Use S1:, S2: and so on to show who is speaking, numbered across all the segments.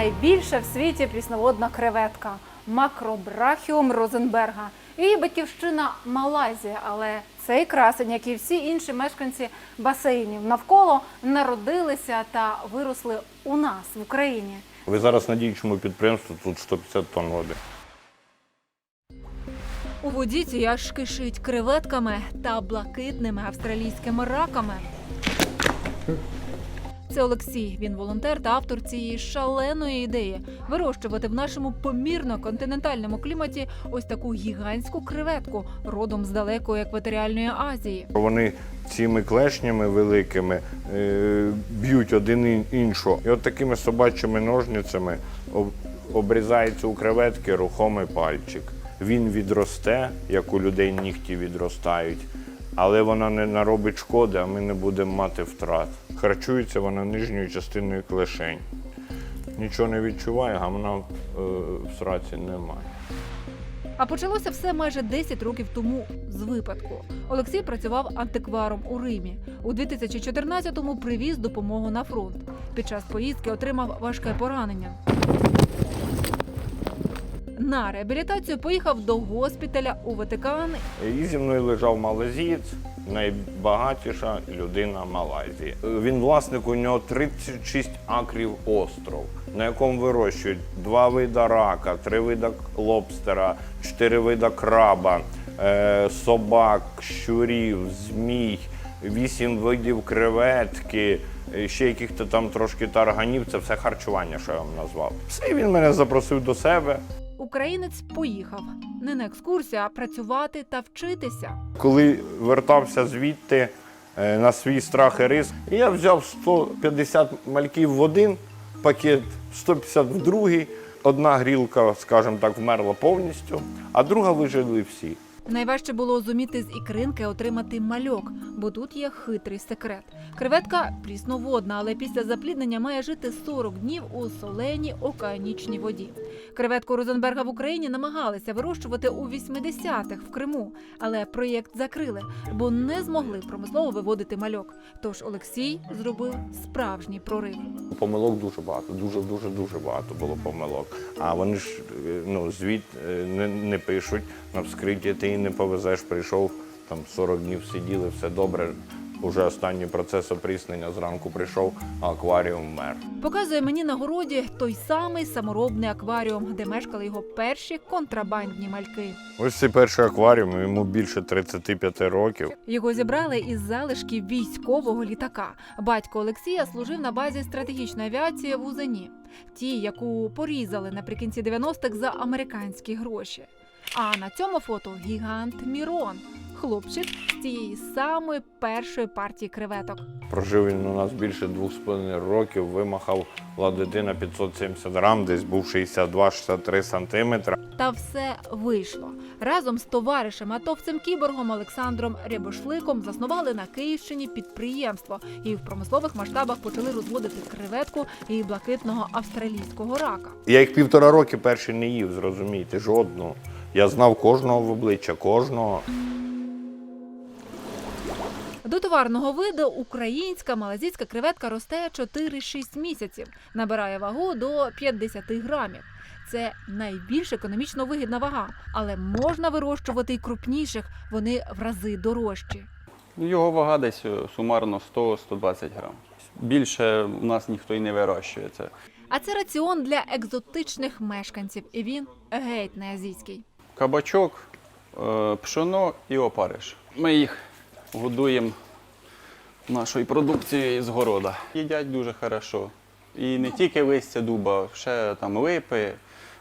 S1: найбільша в світі прісноводна креветка Макробрахіум Розенберга. Її батьківщина Малайзія, але цей красень, як і всі інші мешканці басейнів навколо, народилися та виросли у нас в Україні.
S2: Ви зараз на діючому підприємстві тут 150 тонн води.
S1: У воді ці аж кишить креветками та блакитними австралійськими раками. Це Олексій. Він волонтер та автор цієї шаленої ідеї вирощувати в нашому помірно континентальному кліматі ось таку гігантську креветку родом з далекої екваторіальної Азії.
S2: Вони цими клешнями великими е, б'ють один іншого. І от такими собачими ножницями об- обрізається у креветки рухомий пальчик. Він відросте, як у людей нігті відростають, але вона не наробить шкоди, а ми не будемо мати втрат. Харчується вона нижньою частиною клешень. Нічого не відчуває, гамна е, в сраці немає.
S1: А почалося все майже 10 років тому з випадку. Олексій працював антикваром у Римі. У 2014-му привіз допомогу на фронт. Під час поїздки отримав важке поранення. На реабілітацію поїхав до госпіталя у Ватикан
S2: зі мною лежав малазієць, найбагатіша людина Малайзії. Він власник, у нього 36 акрів остров, на якому вирощують два вида рака, три вида лобстера, чотири вида краба, е, собак, щурів, змій, вісім видів креветки. е, Ще яких-то там трошки тарганів, це все харчування, що я вам назвав. Все, він мене запросив до себе.
S1: Українець поїхав не на екскурсію, а працювати та вчитися.
S2: Коли вертався звідти е, на свій страх і риск, я взяв 150 мальків в один пакет, 150 в другий. Одна грілка, скажімо так, вмерла повністю, а друга вижили всі.
S1: Найважче було зуміти з ікринки отримати мальок, бо тут є хитрий секрет. Креветка прісноводна, але після запліднення має жити 40 днів у соленій океанічній воді. Креветку Розенберга в Україні намагалися вирощувати у 80-х в Криму, але проєкт закрили, бо не змогли промислово виводити мальок. Тож Олексій зробив справжній прорив.
S2: Помилок дуже багато, дуже дуже дуже багато було помилок. А вони ж е, ну, звіт е, не, не пишуть на вскритті, її не повезеш, прийшов там 40 днів сиділи, все добре. Уже останній процес опріснення зранку прийшов, а акваріум мер.
S1: Показує мені на городі той самий саморобний акваріум, де мешкали його перші контрабандні мальки.
S2: Ось цей перший акваріум, йому більше 35 років.
S1: Його зібрали із залишків військового літака. Батько Олексія служив на базі стратегічної авіації в Узені, ті, яку порізали наприкінці 90-х за американські гроші. А на цьому фото гігант Мірон, хлопчик з тієї самої першої партії креветок.
S2: Прожив він у нас більше 2,5 років, вимахав дитина 570 грам, десь був 62-63 сантиметри.
S1: Та все вийшло. Разом з товаришем атовцем кіборгом Олександром Рябошликом заснували на Київщині підприємство і в промислових масштабах почали розводити креветку і блакитного австралійського рака.
S2: Я їх півтора роки перші не їв, зрозумієте, жодного. Я знав кожного в обличчя, кожного.
S1: До товарного виду українська малазійська креветка росте 4-6 місяців, набирає вагу до 50 грамів. Це найбільш економічно вигідна вага, але можна вирощувати й крупніших, вони в рази дорожчі.
S3: Його вага десь е, сумарно 100-120 грам. Більше у нас ніхто і не вирощує це.
S1: А це раціон для екзотичних мешканців, і він геть не азійський.
S3: Кабачок, пшено пшоно і опариш. Ми їх годуємо нашою продукцією з города. Їдять дуже хорошо. І не тільки листя дуба, ще там липи,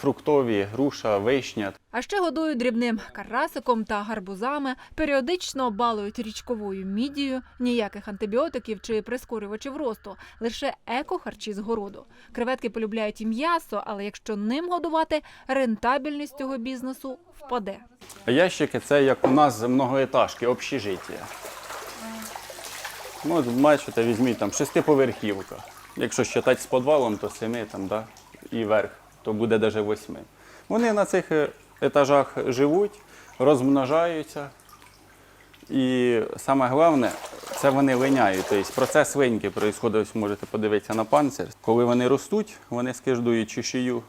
S3: фруктові, груша, вишня.
S1: А ще годують дрібним карасиком та гарбузами, періодично балують річковою мідією, ніяких антибіотиків чи прискорювачів росту, лише екохарчі з городу. Креветки полюбляють і м'ясо, але якщо ним годувати, рентабельність цього бізнесу впаде.
S3: Ящики це як у нас многоетажки, общежиття. Ну, бачите, візьміть там шестиповерхівка. Якщо вважати з підвалом, то семи там, да? і верх, то буде навіть восьми. Вони на цих е, етажах живуть, розмножаються. І саме головне, Це вони линяють. Тобто процес линьки відбувається, можете подивитися на панцир. Коли вони ростуть, вони скиждують чешію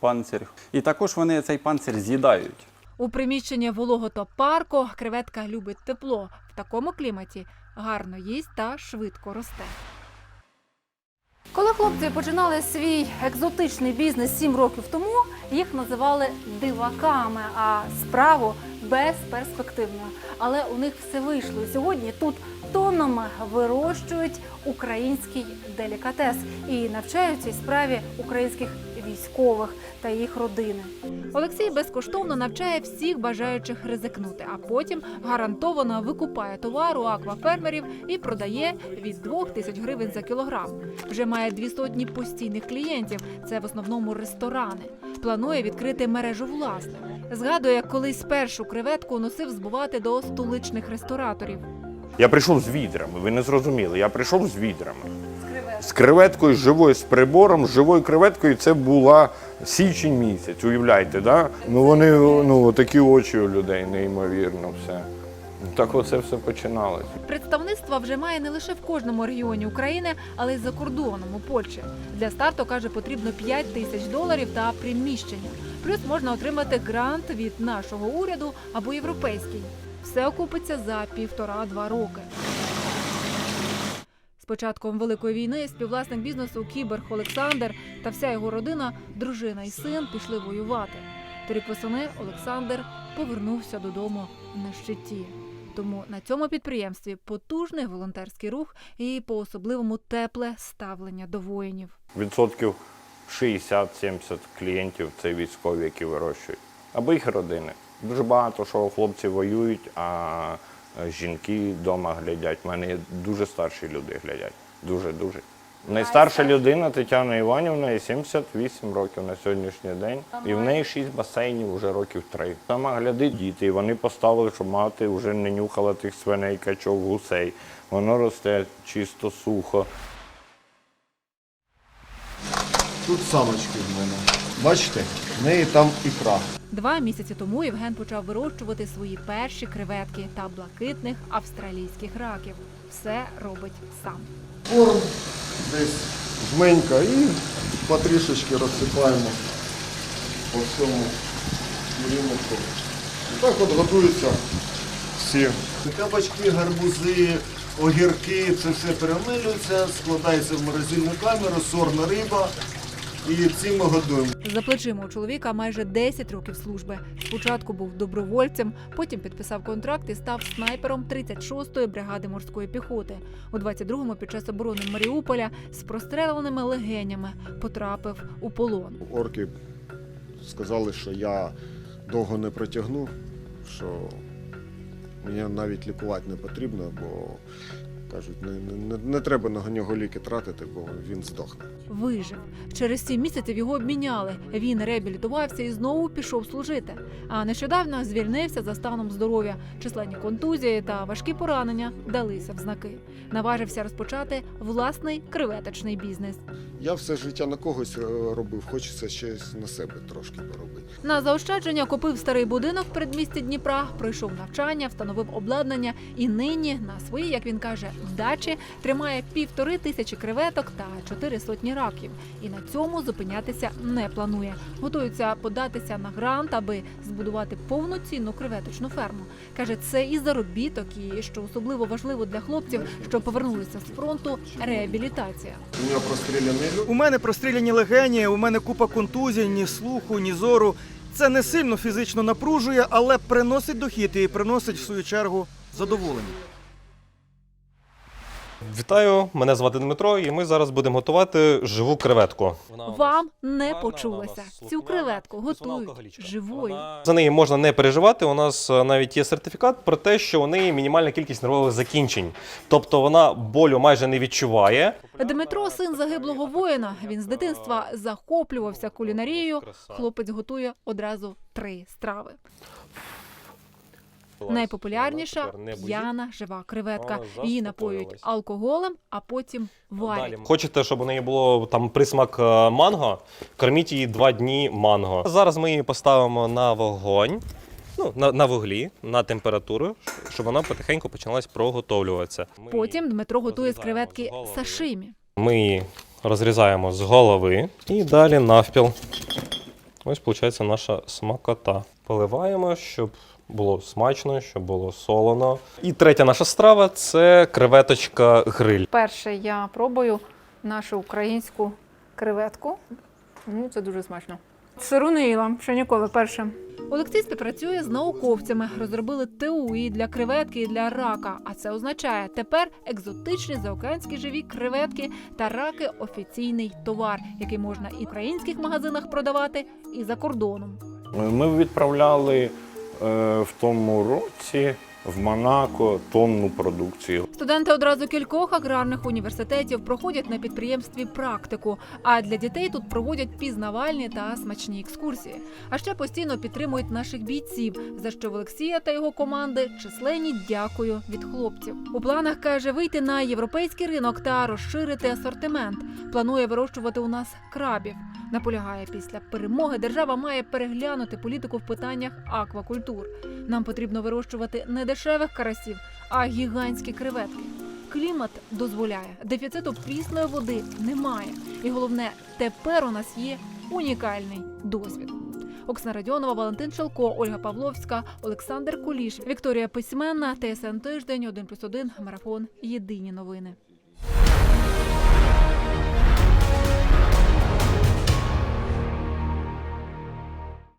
S3: панцир. І також вони цей панцир з'їдають.
S1: У приміщенні волого та парку креветка любить тепло. В такому кліматі гарно їсть та швидко росте. Коли хлопці починали свій екзотичний бізнес сім років тому, їх називали диваками, а справу безперспективною. Але у них все вийшло. Сьогодні тут тоннами вирощують український делікатес і навчають цій справі українських військових та їх родини. Олексій безкоштовно навчає всіх бажаючих ризикнути, а потім гарантовано викупає товар у аквафермерів і продає від 2 тисяч гривень за кілограм. Вже має дві сотні постійних клієнтів. Це в основному ресторани. Планує відкрити мережу власне. Згадує, як колись першу креветку носив збувати до столичних рестораторів.
S2: Я прийшов з відрами, ви не зрозуміли. Я прийшов з відрами. З креветкою живою, з прибором, з живою креветкою. Це була січень місяць, уявляєте, да? Ну вони ну такі очі у людей, неймовірно, все. Так оце все починалось.
S1: Представництва вже має не лише в кожному регіоні України, але й за кордоном у Польщі. Для старту каже, потрібно 5 тисяч доларів та приміщення. Плюс можна отримати грант від нашого уряду або європейський. Все окупиться за півтора-два роки. Початком великої війни співвласник бізнесу Кіберг Олександр та вся його родина, дружина і син пішли воювати. Торік восени Олександр повернувся додому на щиті. Тому на цьому підприємстві потужний волонтерський рух і по особливому тепле ставлення до воїнів.
S2: Відсотків 60-70 клієнтів це військові, які вирощують. Або їх родини. Дуже багато що хлопці воюють, а жінки вдома глядять. У мене є дуже старші люди глядять. Дуже дуже. Найстарша людина Тетяна Іванівна, їй 78 років на сьогоднішній день. І в неї 6 басейнів вже років 3. Сама глядить діти, і вони поставили, щоб мати вже не нюхала тих свиней, качок, гусей. Воно росте чисто сухо.
S4: Тут самочки в мене. Бачите, в неї там ікра.
S1: Два місяці тому Євген почав вирощувати свої перші креветки та блакитних австралійських раків. Все робить сам.
S4: Корм десь жменька і потрішечки розсипаємо по всьому. І так от готуються всі. Кабачки, гарбузи, огірки, це все перемилюється, складається в морозильну камеру, сорна риба. І цим ми годуємо.
S1: За плечима у чоловіка майже 10 років служби. Спочатку був добровольцем, потім підписав контракт і став снайпером 36-ї бригади морської піхоти. У 22-му під час оборони Маріуполя з простреленими легенями потрапив у полон.
S4: Орки сказали, що я довго не протягну, що мені навіть лікувати не потрібно, бо кажуть, не, не, не треба на нього ліки тратити, бо він здохне.
S1: Вижив. Через сім місяців його обміняли. Він реабілітувався і знову пішов служити. А нещодавно звільнився за станом здоров'я. Численні контузії та важкі поранення далися в знаки. Наважився розпочати власний креветочний бізнес.
S4: Я все життя на когось е, робив, хочеться ще на себе трошки поробити.
S1: На заощадження купив старий будинок в передмісті Дніпра, пройшов навчання, встановив обладнання і нині на своїй, як він каже, дачі тримає півтори тисячі креветок та чотири сотні раків. І на цьому зупинятися не планує. Готується податися на грант, аби збудувати повноцінну креветочну ферму. каже, це і заробіток, і що особливо важливо для хлопців, що повернулися з фронту, реабілітація.
S4: У нього простріляний.
S5: У мене простріляні легені, у мене купа контузій, ні слуху, ні зору. Це не сильно фізично напружує, але приносить дохід і приносить в свою чергу задоволення.
S6: Вітаю, мене звати Дмитро, і ми зараз будемо готувати живу креветку.
S1: Вам не почулося. Цю креветку готують живою.
S6: За неї можна не переживати. У нас е, навіть є сертифікат про те, що у неї мінімальна кількість нервових закінчень. Тобто вона болю майже не відчуває.
S1: Дмитро, син загиблого воїна. Він з дитинства захоплювався кулінарією. Хлопець готує одразу три страви. Найпопулярніша п'яна жива креветка. Її напоюють алкоголем, а потім варять.
S6: Хочете, щоб у неї було там присмак е, манго? Корміть її два дні манго. Зараз ми її поставимо на вогонь ну, на, на вуглі, на температуру, щоб вона потихеньку почалась проготовлюватися. Ми
S1: Потім Дмитро готує з креветки
S6: з
S1: сашимі.
S6: Ми її розрізаємо з голови і далі навпіл. Ось виходить наша смакота. Поливаємо, щоб було смачно, щоб було солоно. І третя наша страва це креветочка гриль.
S7: Перше я пробую нашу українську креветку. Ну, це дуже смачно. Сиру не їла, ще ніколи перше.
S1: Олексій співпрацює з науковцями, розробили ТУ і для креветки, і для рака. А це означає, тепер екзотичні заокеанські живі креветки та раки офіційний товар, який можна і в українських магазинах продавати, і за кордоном.
S2: Ми відправляли в тому році в Монако тонну продукції.
S1: Студенти одразу кількох аграрних університетів проходять на підприємстві практику. А для дітей тут проводять пізнавальні та смачні екскурсії. А ще постійно підтримують наших бійців, за що в Олексія та його команди численні дякую від хлопців. У планах каже вийти на європейський ринок та розширити асортимент. Планує вирощувати у нас крабів. Наполягає, після перемоги держава має переглянути політику в питаннях аквакультур. Нам потрібно вирощувати не дешевих карасів, а гігантські креветки. Клімат дозволяє, дефіциту прісної води немає. І головне, тепер у нас є унікальний досвід. Оксана Радіонова, Валентин Шелко, Ольга Павловська, Олександр Куліш, Вікторія Письменна, ТСН Тиждень, 1+,1, Марафон. Єдині новини.